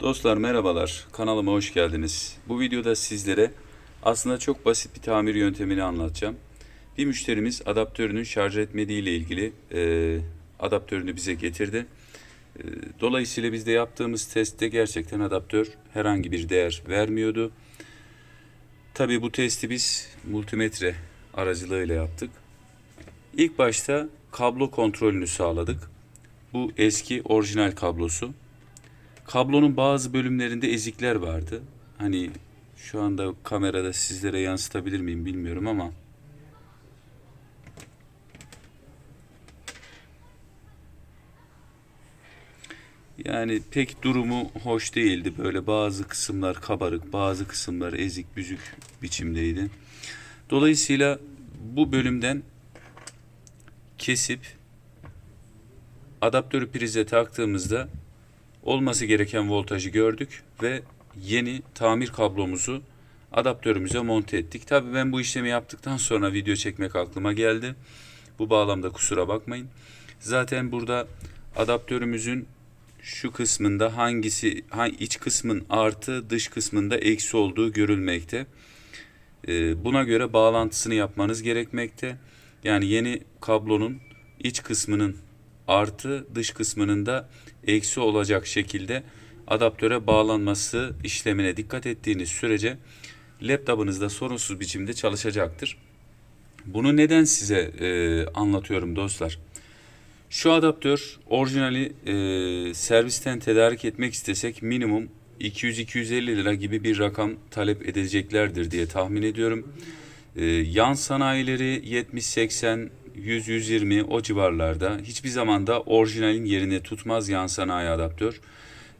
Dostlar merhabalar. Kanalıma hoş geldiniz. Bu videoda sizlere aslında çok basit bir tamir yöntemini anlatacağım. Bir müşterimiz adaptörünün şarj etmediği ile ilgili e, adaptörünü bize getirdi. E, dolayısıyla biz de yaptığımız testte gerçekten adaptör herhangi bir değer vermiyordu. Tabii bu testi biz multimetre aracılığıyla yaptık. İlk başta kablo kontrolünü sağladık. Bu eski orijinal kablosu. Kablonun bazı bölümlerinde ezikler vardı. Hani şu anda kamerada sizlere yansıtabilir miyim bilmiyorum ama yani pek durumu hoş değildi. Böyle bazı kısımlar kabarık, bazı kısımlar ezik büzük biçimdeydi. Dolayısıyla bu bölümden kesip adaptörü prize taktığımızda olması gereken voltajı gördük ve yeni tamir kablomuzu adaptörümüze monte ettik. Tabii ben bu işlemi yaptıktan sonra video çekmek aklıma geldi. Bu bağlamda kusura bakmayın. Zaten burada adaptörümüzün şu kısmında hangisi hangi iç kısmın artı dış kısmında eksi olduğu görülmekte. Ee, buna göre bağlantısını yapmanız gerekmekte. Yani yeni kablonun iç kısmının artı dış kısmının da eksi olacak şekilde adaptöre bağlanması işlemine dikkat ettiğiniz sürece laptopınızda sorunsuz biçimde çalışacaktır. Bunu neden size e, anlatıyorum dostlar? Şu adaptör orijinali e, servisten tedarik etmek istesek minimum 200-250 lira gibi bir rakam talep edeceklerdir diye tahmin ediyorum. E, yan sanayileri 70-80 100-120 o civarlarda hiçbir zaman da orijinalin yerini tutmaz yan sanayi adaptör.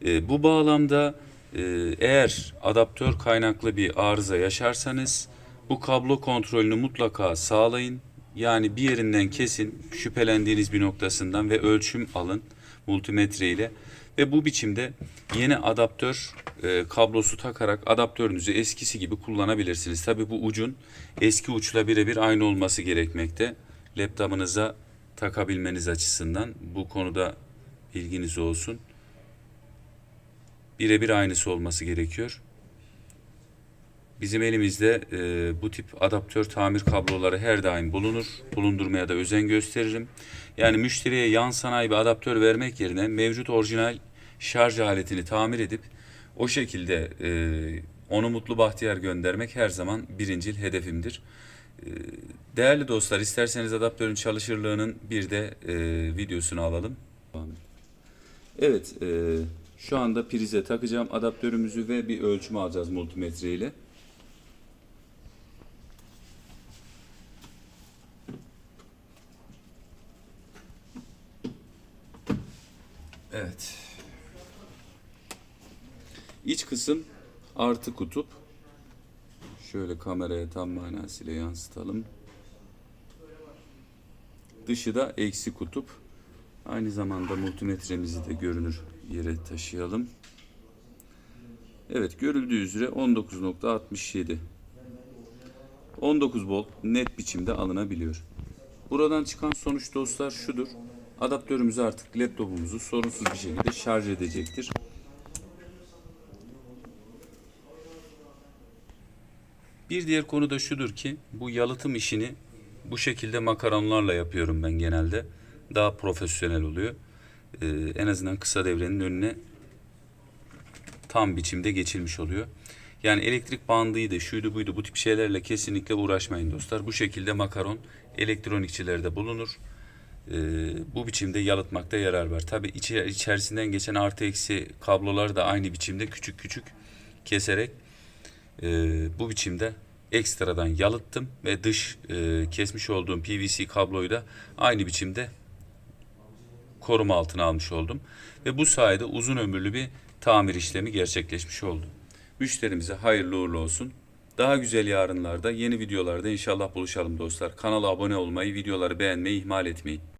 E, bu bağlamda e, eğer adaptör kaynaklı bir arıza yaşarsanız bu kablo kontrolünü mutlaka sağlayın. Yani bir yerinden kesin şüphelendiğiniz bir noktasından ve ölçüm alın multimetre ile ve bu biçimde yeni adaptör e, kablosu takarak adaptörünüzü eskisi gibi kullanabilirsiniz. Tabi bu ucun eski uçla birebir aynı olması gerekmekte. Laptopunuza takabilmeniz açısından bu konuda bilginiz olsun. Birebir aynısı olması gerekiyor. Bizim elimizde e, bu tip adaptör tamir kabloları her daim bulunur. Bulundurmaya da özen gösteririm. Yani müşteriye yan sanayi bir adaptör vermek yerine mevcut orijinal şarj aletini tamir edip o şekilde e, onu mutlu bahtiyar göndermek her zaman birincil hedefimdir. E, değerli dostlar isterseniz adaptörün çalışırlığının bir de e, videosunu alalım. Evet e, şu anda prize takacağım adaptörümüzü ve bir ölçüm alacağız multimetre ile. Evet. İç kısım artı kutup. Şöyle kameraya tam manasıyla yansıtalım. Dışı da eksi kutup. Aynı zamanda multimetremizi de görünür yere taşıyalım. Evet görüldüğü üzere 19.67 19 volt net biçimde alınabiliyor. Buradan çıkan sonuç dostlar şudur. Adaptörümüz artık laptopumuzu sorunsuz bir şekilde şarj edecektir. Bir diğer konu da şudur ki bu yalıtım işini bu şekilde makaronlarla yapıyorum ben genelde. Daha profesyonel oluyor. Ee, en azından kısa devrenin önüne tam biçimde geçilmiş oluyor. Yani elektrik bandıydı, şuydu buydu bu tip şeylerle kesinlikle uğraşmayın dostlar. Bu şekilde makaron elektronikçilerde bulunur. Ee, bu biçimde yalıtmakta yarar var. Tabi içerisinden geçen artı eksi kablolar da aynı biçimde küçük küçük keserek e, bu biçimde ekstradan yalıttım ve dış e, kesmiş olduğum PVC kabloyu da aynı biçimde koruma altına almış oldum. Ve bu sayede uzun ömürlü bir tamir işlemi gerçekleşmiş oldu. Müşterimize hayırlı uğurlu olsun. Daha güzel yarınlarda yeni videolarda inşallah buluşalım dostlar. Kanala abone olmayı, videoları beğenmeyi ihmal etmeyin.